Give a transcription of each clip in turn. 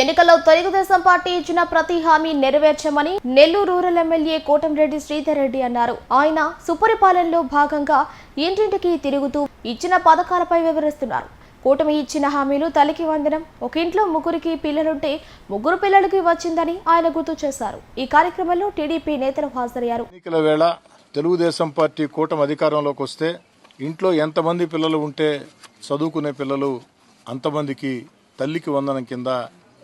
ఎన్నికల్లో తెలుగుదేశం పార్టీ ఇచ్చిన ప్రతి హామీ నెరవేర్చమని నెల్లూరు రూరల్ ఎమ్మెల్యే కోటంరెడ్డి శ్రీధర్ రెడ్డి అన్నారు. ఆయన సుపరిపాలనలో భాగంగా ఇంటింటికి తిరుగుతూ ఇచ్చిన పథకాలపై వివరిస్తున్నారు. కూటమి ఇచ్చిన హామీలు తల్లికి వందనం ఒక ఇంట్లో ముగ్గురికి పిల్లలుంటే ముగ్గురు పిల్లలకి వచ్చిందని ఆయన గుర్తు చేశారు. ఈ కార్యక్రమంలో టీడీపీ నేతలు హాజరయ్యారు. ఎన్నికల వేళ తెలుగుదేశం పార్టీ కూటమి అధికారంలోకి వస్తే ఇంట్లో ఎంతమంది పిల్లలు ఉంటే చదువుకునే పిల్లలు అంతమందికి తల్లికి వందనం కింద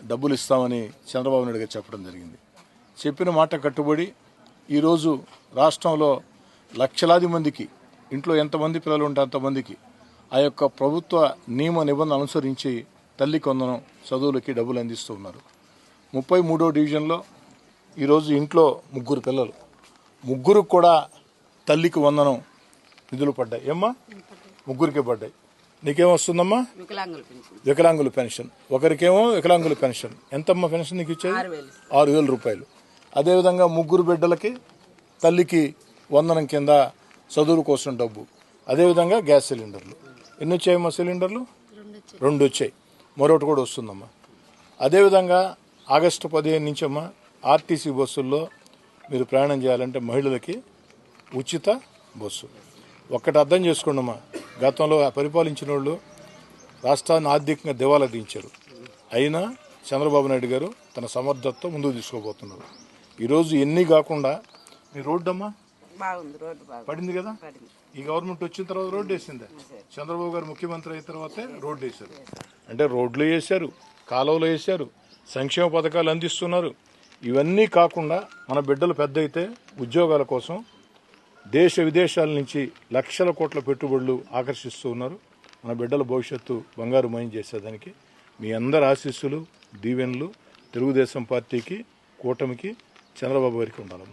డబ్బులు ఇస్తామని చంద్రబాబు నాయుడు గారు చెప్పడం జరిగింది. చెప్పిన మాట కట్టుబడి ఈరోజు రాష్ట్రంలో లక్షలాది మందికి ఇంట్లో ఎంతమంది పిల్లలు ఉంటే అంతమందికి ఆ యొక్క ప్రభుత్వ నియమ నిబంధన అనుసరించి తల్లికి వందనం చదువులకి డబ్బులు అందిస్తూ ఉన్నారు. ముప్పై మూడో డివిజన్లో ఈరోజు ఇంట్లో ముగ్గురు పిల్లలు. ముగ్గురు కూడా తల్లికి వందనం నిధులు పడ్డాయి. ఏమ్మా? ముగ్గురికే పడ్డాయి. నీకేం వస్తుందమ్మా? వికలాంగుల పెన్షన్. ఒకరికేమో వికలాంగుల పెన్షన్. ఎంతమ్మా పెన్షన్ నీకు ఇచ్చేది? ఆరు వేలు. రూపాయలు. అదేవిధంగా ముగ్గురు బిడ్డలకి తల్లికి వందనం కింద చదువుల కోసం డబ్బు. అదేవిధంగా గ్యాస్ సిలిండర్లు. ఎన్ని వచ్చాయమ్మా సిలిండర్లు? రెండు వచ్చాయి. మరొకటి కూడా వస్తుందమ్మా. అదేవిధంగా ఆగస్టు పదిహేను నుంచి అమ్మా ఆర్టీసీ బస్సుల్లో మీరు ప్రయాణం చేయాలంటే మహిళలకి ఉచిత బస్సు. ఒక్కటి అర్థం చేసుకోండి అమ్మా గతంలో పరిపాలించిన వాళ్ళు రాష్ట్రాన్ని ఆర్థికంగా దివాలా దించారు. అయినా చంద్రబాబు నాయుడు గారు తన సమర్థతతో ముందుకు తీసుకోబోతున్నారు ఈరోజు ఎన్ని కాకుండా మీ రోడ్డు అమ్మా పడింది కదా? ఈ గవర్నమెంట్ వచ్చిన తర్వాత రోడ్డు వేసిందే? చంద్రబాబు గారు ముఖ్యమంత్రి అయిన తర్వాతే రోడ్డు వేశారు. అంటే రోడ్లు వేశారు కాలువలు వేశారు సంక్షేమ పథకాలు అందిస్తున్నారు. ఇవన్నీ కాకుండా మన బిడ్డలు పెద్ద అయితే ఉద్యోగాల కోసం దేశ విదేశాల నుంచి లక్షల కోట్ల పెట్టుబడులు ఆకర్షిస్తూ ఉన్నారు. మన బిడ్డల భవిష్యత్తు బంగారు మయం చేసేదానికి మీ అందరి ఆశీస్సులు దీవెనలు తెలుగుదేశం పార్టీకి కూటమికి చంద్రబాబు గారికి ఉండాలి.